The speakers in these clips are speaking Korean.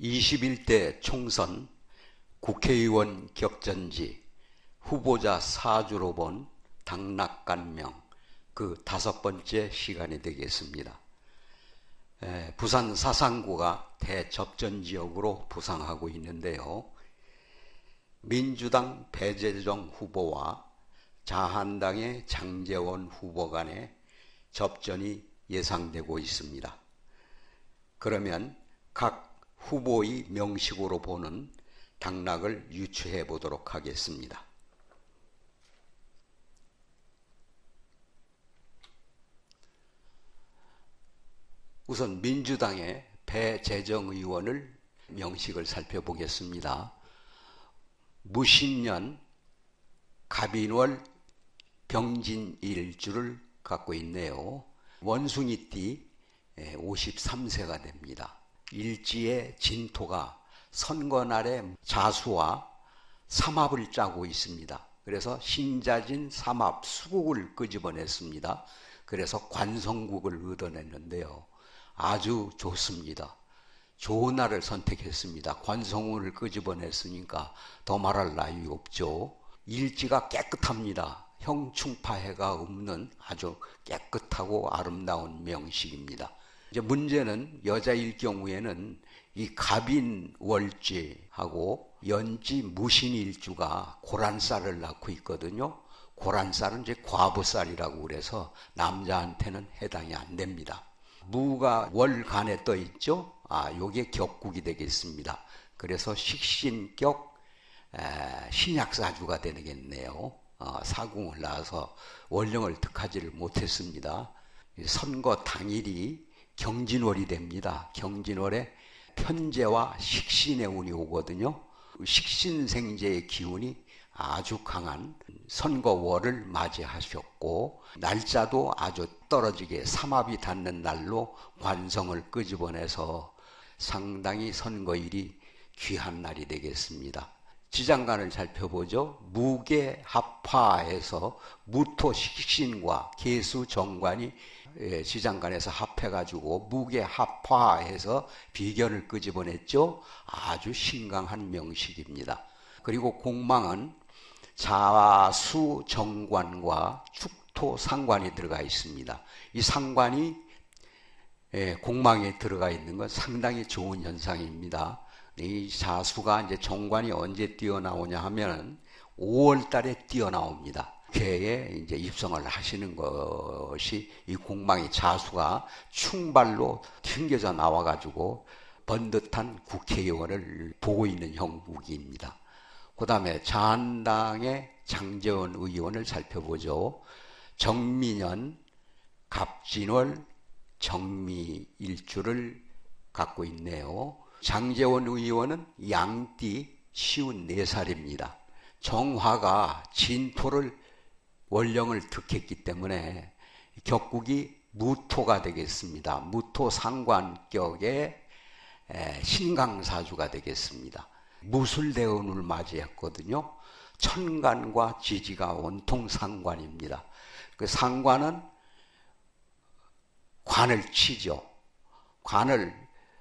21대 총선 국회의원 격전지 후보자 사주로 본 당락간명 그 다섯 번째 시간이 되겠습니다. 부산 사상구가 대접전 지역으로 부상하고 있는데요. 민주당 배재정 후보와 자한당의 장재원 후보 간의 접전이 예상되고 있습니다. 그러면 각 후보의 명식으로 보는 당락을 유추해 보도록 하겠습니다. 우선 민주당의 배재정 의원을 명식을 살펴보겠습니다. 무신년 갑인월 병진일주를 갖고 있네요. 원숭이띠 53세가 됩니다. 일지의 진토가 선거날에 자수와 삼합을 짜고 있습니다. 그래서 신자진 삼합 수국을 끄집어냈습니다. 그래서 관성국을 얻어냈는데요. 아주 좋습니다. 좋은 날을 선택했습니다. 관성국을 끄집어냈으니까 더 말할 나위 없죠. 일지가 깨끗합니다. 형충파해가 없는 아주 깨끗하고 아름다운 명식입니다. 이제 문제는 여자일 경우에는 이 갑인 월지하고 연지 무신일주가 고란쌀을 낳고 있거든요. 고란쌀은 이제 과부쌀이라고 그래서 남자한테는 해당이 안 됩니다. 무가 월간에 떠 있죠. 아, 요게 격국이 되겠습니다. 그래서 식신격 에, 신약사주가 되겠네요. 어, 사궁을 낳아서 원령을 득하지를 못했습니다. 선거 당일이 경진월이 됩니다. 경진월에 편제와 식신의 운이 오거든요. 식신생제의 기운이 아주 강한 선거월을 맞이하셨고 날짜도 아주 떨어지게 삼합이 닿는 날로 관성을 끄집어내서 상당히 선거일이 귀한 날이 되겠습니다. 지장간을 살펴보죠. 무게 합화해서 무토 식신과 개수 정관이 예, 지장간에서 합해가지고 무게 합화해서 비견을 끄집어냈죠. 아주 신강한 명식입니다. 그리고 공망은 자수 정관과 축토 상관이 들어가 있습니다. 이 상관이 예, 공망에 들어가 있는 건 상당히 좋은 현상입니다. 이 자수가 이제 정관이 언제 뛰어나오냐 하면은 5월 달에 뛰어나옵니다. 국회에 이제 입성을 하시는 것이 이 공망의 자수가 충발로 튕겨져 나와가지고 번듯한 국회의원을 보고 있는 형국입니다. 그 다음에 자한당의 장재원 의원을 살펴보죠. 정민현, 갑진월, 정미일주를 갖고 있네요. 장재원 의원은 양띠 쉬운 4살입니다. 정화가 진토를 원령을 득했기 때문에 격국이 무토가 되겠습니다. 무토 상관격의 신강사주가 되겠습니다. 무술대운을 맞이했거든요. 천간과 지지가 원통 상관입니다. 그 상관은 관을 치죠. 관을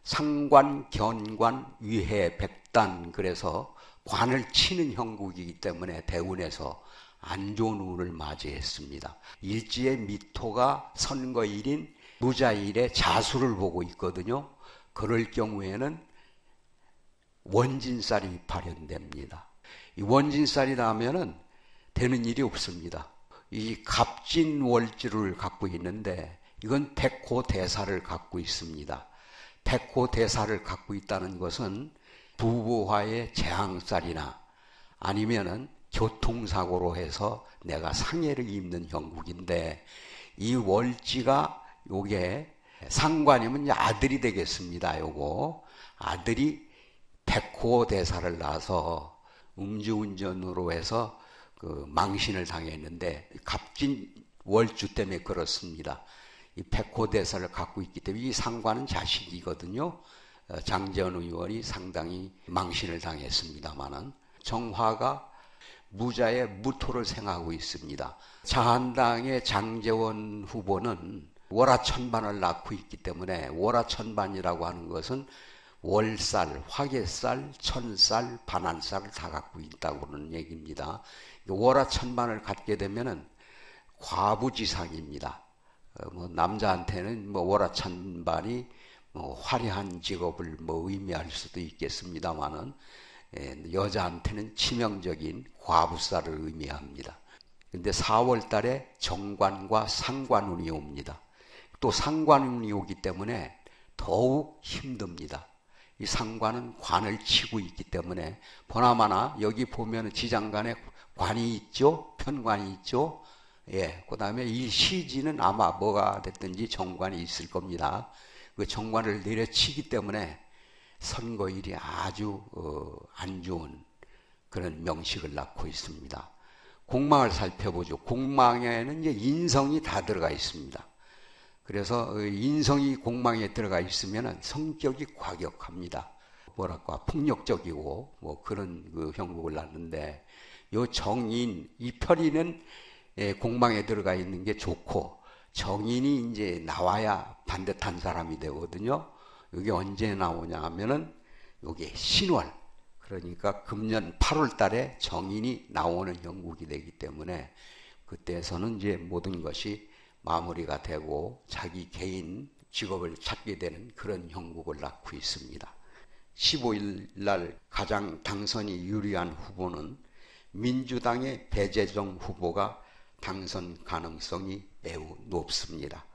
상관, 견관, 위해, 백단 그래서 관을 치는 형국이기 때문에 대운에서 안 좋은 운을 맞이했습니다. 일지의 미토가 선거일인 무자일의 자수를 보고 있거든요. 그럴 경우에는 원진살이 발현됩니다. 이 원진살이 나면은 되는 일이 없습니다. 이 갑진월지를 갖고 있는데 이건 백호대사를 갖고 있습니다. 백호대사를 갖고 있다는 것은 부부와의 재앙살이나 아니면은 교통사고로 해서 내가 상해를 입는 형국인데 이 월지가 요게 상관이면 아들이 되겠습니다. 요거 아들이 백호 대사를 낳아서 음주운전으로 해서 그 망신을 당했는데 갑진 월주 때문에 그렇습니다. 이 백호 대사를 갖고 있기 때문에 이 상관은 자식이거든요. 어, 장재원 의원이 상당히 망신을 당했습니다만은 정화가 무자의 무토를 생하고 있습니다. 자한당의 장재원 후보는 월화천반을 낳고 있기 때문에 월화천반이라고 하는 것은 월살, 화개살, 천살, 반환살을 다 갖고 있다고 는 얘기입니다. 월화천반을 갖게 되면은 과부지상입니다. 어, 뭐 남자한테는 뭐 월화천반이 뭐 화려한 직업을 뭐 의미할 수도 있겠습니다만은 예, 여자한테는 치명적인 과부살을 의미합니다. 근데 4월 달에 정관과 상관운이 옵니다. 또 상관운이 오기 때문에 더욱 힘듭니다. 이 상관은 관을 치고 있기 때문에 보나마나 여기 보면 지장간에 관이 있죠, 편관이 있죠. 예, 그 다음에 이 시지는 아마 뭐가 됐든지 정관이 있을 겁니다. 그 정관을 내려치기 때문에 선거일이 아주 어, 안 좋은 그런 명식을 낳고 있습니다. 공망을 살펴보죠. 공망에는 이제 인성이 다 들어가 있습니다. 그래서 어, 인성이 공망에 들어가 있으면 성격이 과격합니다. 뭐랄까 폭력적이고 뭐 그런 그 형국을 낳는데 요 정인 이편이는 예, 공망에 들어가 있는 게 좋고 정인이 이제 나와야 반듯한 사람이 되거든요. 여기 언제 나오냐 하면은 여기 신월 그러니까 금년 8월 달에 정인이 나오는 형국이 되기 때문에 그때서는 이제 모든 것이 마무리가 되고 자기 개인 직업을 찾게 되는 그런 형국을 낳고 있습니다. 15일 날 가장 당선이 유리한 후보는 민주당의 배재정 후보가 당선 가능성이 매우 높습니다.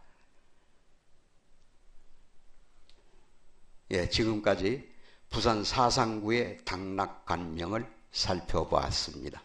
예, 지금까지 부산 사상구의 당락간명을 살펴보았습니다.